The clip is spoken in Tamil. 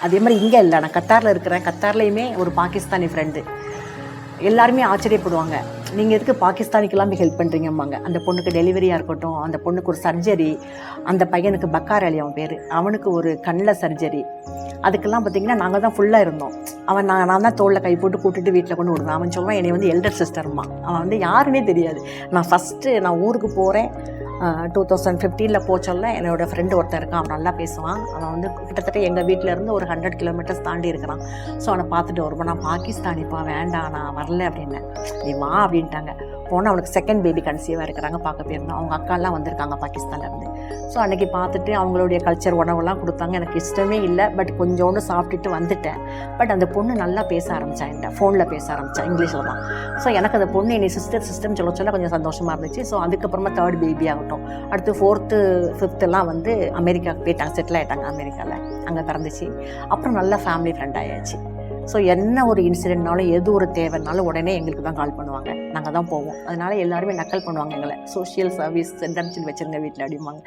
அதே மாதிரி இங்கே இல்லை நான் கத்தாரில் இருக்கிறேன். கத்தார்லேயுமே ஒரு பாகிஸ்தானி ஃப்ரெண்டு எல்லாருமே ஆச்சரியப்படுவாங்க. நீங்கள் எதுக்கு பாகிஸ்தானிக்கெல்லாம் போய் ஹெல்ப் பண்ணுறீங்கம்பாங்க அந்த பொண்ணுக்கு டெலிவரியாக இருக்கட்டும் அந்த பொண்ணுக்கு ஒரு சர்ஜரி அந்த பையனுக்கு பக்கார் அலி அவன் பேர். அவனுக்கு ஒரு கண்ணில் சர்ஜரி அதுக்கெல்லாம் பார்த்தீங்கன்னா நாங்கள் தான் ஃபுல்லாக இருந்தோம். அவன் நான் நான் தான் தோளில் கை போட்டு கூட்டிட்டு வீட்டில் கொண்டு விடுவேன். அவன் சொல்லுவான் என்னை வந்து எல்டர் சிஸ்டர்மா அவன் வந்து யாருன்னே தெரியாது. நான் ஃபஸ்ட்டு நான் ஊருக்கு போகிறேன் டூ தௌசண்ட் ஃபிஃப்டீனில் போச்சொல்ல என்னோடய ஃப்ரெண்டு ஒருத்தன் இருக்கான் அவன் நல்லா பேசுவான். அவன் வந்து கிட்டத்தட்ட எங்கள் வீட்டில் இருந்து ஒரு ஹண்ட்ரட் கிலோமீட்டர்ஸ் தாண்டி இருக்கிறான். ஸோ அவனை பார்த்துட்டு வருவோம் நான் பாகிஸ்தானிப்பா வேண்டாம் நான் வரல அப்படின்னேன் நீ வா அப்படின்ட்டாங்க. போனால் அவனுக்கு செகண்ட் பேபி கன்சீவாக இருக்கிறாங்க பார்க்க போயிருந்தோம். அவங்க அக்காலாம் வந்திருக்காங்க பாகிஸ்தான்லேருந்து. ஸோ அன்றைக்கி பார்த்துட்டு அவங்களுடைய கல்ச்சர் உணவெல்லாம் கொடுத்தாங்க. எனக்கு இஷ்டமே இல்லை பட் கொஞ்சோண்டு சாப்பிட்டுட்டு வந்துட்டேன். பட் அந்த பொண்ணு நல்லா பேச ஆரம்பித்தா என்கிட்ட ஃபோனில் பேச ஆரம்பிச்சா இங்கிலீஷில் தான். ஸோ எனக்கு அந்த பொண்ணு என்னை சிஸ்டர் சிஸ்டம் சொல்ல சொல்ல கொஞ்சம் சந்தோஷமாக இருந்துச்சு. ஸோ அதுக்கப்புறமா தேர்ட் பேபி ஆகட்டும். அடுத்து ஃபோர்த்து ஃபிஃப்த்தெல்லாம் வந்து அமெரிக்காவுக்கு போயிட்டாங்க செட்டில் ஆகிட்டாங்க அமெரிக்காவில் அங்கே பிறந்துச்சு. அப்புறம் நல்ல ஃபேமிலி ஃப்ரெண்ட் ஆயாச்சு. ஸோ என்ன ஒரு இன்சிடென்ட்னாலும் எது ஒரு தேவைனாலும் உடனே எங்களுக்கு தான் கால் பண்ணுவாங்க. நாங்கள் தான் போவோம். அதனால எல்லாருமே நக்கல் பண்ணுவாங்க எங்களை. சோஷியல் சர்வீஸ் சென்டர்னு சொல்லி வச்சுருங்க வீட்டில் அப்படிம்பாங்க.